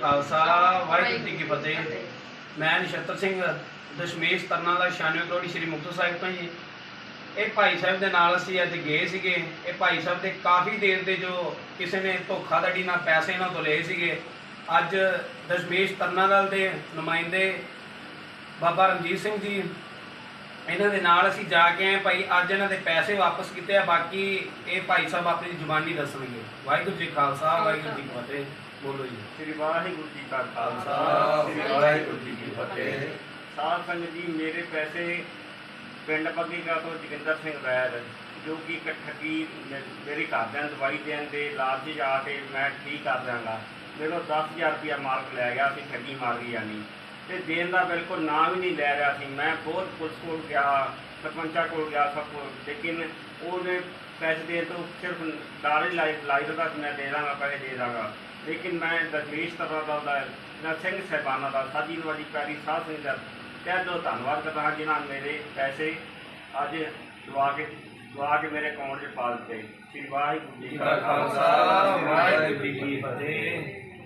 ਖਾਲਸਾ ਵਾਹਿਗੁਰੂ ਜੀ ਕੀ ਫਤਿਹ। ਮੈਂ ਨਛੱਤਰ ਸਿੰਘ ਦਸ਼ਮੇਸ਼ ਤਰਨਾ ਦਾ 96 ਕਰੋੜੀ ਸ੍ਰੀ ਮੁਕਤਸਰ ਸਾਹਿਬ ਤੋਂ ਜੀ। ਇਹ ਭਾਈ ਸਾਹਿਬ ਦੇ ਨਾਲ ਅਸੀਂ ਅੱਜ ਗਏ ਸੀਗੇ। ਇਹ ਭਾਈ ਸਾਹਿਬ ਦੇ ਕਾਫੀ ਦੇਰ ਦੇ ਜੋ ਕਿਸੇ ਨੇ ਧੋਖਾਧੜੀ ਨਾਲ ਪੈਸੇ ਇਹਨਾਂ ਤੋਂ ਲਏ ਸੀਗੇ। ਅੱਜ ਦਸ਼ਮੇਸ਼ ਤਰਨਾ ਦਲ ਦੇ ਨੁਮਾਇੰਦੇ ਬਾਬਾ ਰਣਜੀਤ ਸਿੰਘ ਜੀ ਇਹਨਾਂ ਦੇ ਨਾਲ ਅਸੀਂ ਜਾ ਕੇ ਆਏ ਭਾਈ ਅੱਜ ਇਹਨਾਂ ਦੇ ਪੈਸੇ ਵਾਪਸ ਕੀਤੇ ਆ ਬਾਕੀ ਇਹ ਭਾਈ ਸਾਹਿਬ ਆਪਣੀ ਜ਼ੁਬਾਨੀ ਦੱਸਣਗੇ ਵਾਹਿਗੁਰੂ ਜੀ ਖਾਲਸਾ ਵਾਹਿਗੁਰੂ ਜੀ ਕੀ ਫਤਿਹ। ਬੋਲੋ ਜੀ। ਸ੍ਰੀ ਵਾਹਿਗੁਰੂ ਜੀ ਕਾ ਖਾਲਸਾ ਸ੍ਰੀ ਵਾਹਿਗੁਰੂ ਜੀ ਕੀ ਫਤਿਹ। ਸਾਧ ਸੰਗਤ ਜੀ ਮੇਰੇ ਪੈਸੇ ਪਿੰਡ ਬੱਗੀਗਾ ਤੋਂ ਜੋਗਿੰਦਰ ਸਿੰਘ ਵੈਦ ਜੋ ਕਿ ਇੱਕ ਠੱਗੀ ਮੇਰੇ ਘਰਦਿਆਂ ਦਵਾਈ ਦੇਣ ਦੇ ਲਾਲਚ ਆ ਕੇ ਮੈਂ ਠੀਕ ਕਰ ਦਿਆਂਗਾ। ਮੈਨੂੰ 10000 ਰੁਪਇਆ ਮਾਲਕ ਲੈ ਗਿਆ ਸੀ ਠੱਗੀ ਮਾਰ ਗਈ ਜਾਨੀ। ਤੇ ਦੇਣ ਦਾ ਬਿਲਕੁਲ ਨਾਮ ਹੀ ਨਹੀਂ ਲੈ ਰਿਹਾ ਸੀ। ਮੈਂ ਬਹੁਤ ਪੁਲਿਸ ਕੋਲ ਗਿਆ ਸਰਪੰਚਾਂ ਕੋਲ ਗਿਆ ਸਭ ਕੋਲ। ਲੇਕਿਨ ਉਹਨੇ ਪੈਸੇ ਦੇਣ ਤੋਂ ਸਿਰਫ ਡਰ ਲਾਈ ਲਾਈ ਕਿ ਮੈਂ ਦੇ ਦਾਂਗਾ ਪੈਸੇ ਦੇ ਦਾਂਗਾ। ਲੇਕਿਨ ਮੈਂ ਦਸ਼ਮੇਸ਼ ਤਰ੍ਹਾਂ ਦਾ ਦਾ ਨਾ ਸਿੰਘ ਸਹਿਬਾਨਾ ਦਾ ਸਾਜੀ ਨਵਾਜੀ ਪਿਆਰੀ ਸਾਧ ਸਿੰਘ ਦਾ। ਤਹਿ ਦਿਲੋਂ ਧੰਨਵਾਦ ਕਰਦਾ ਹਾਂ ਜਿਨ੍ਹਾਂ ਮੇਰੇ ਪੈਸੇ ਅੱਜ ਦਵਾ ਕੇ ਦਵਾ ਕੇ ਮੇਰੇ ਅਕਾਊਂਟ 'ਚ ਪਾ ਦਿੱਤੇ। ਸ੍ਰੀ ਵਾਹਿਗੁਰੂ ਜੀ ਕਾ ਖਾਲਸਾ,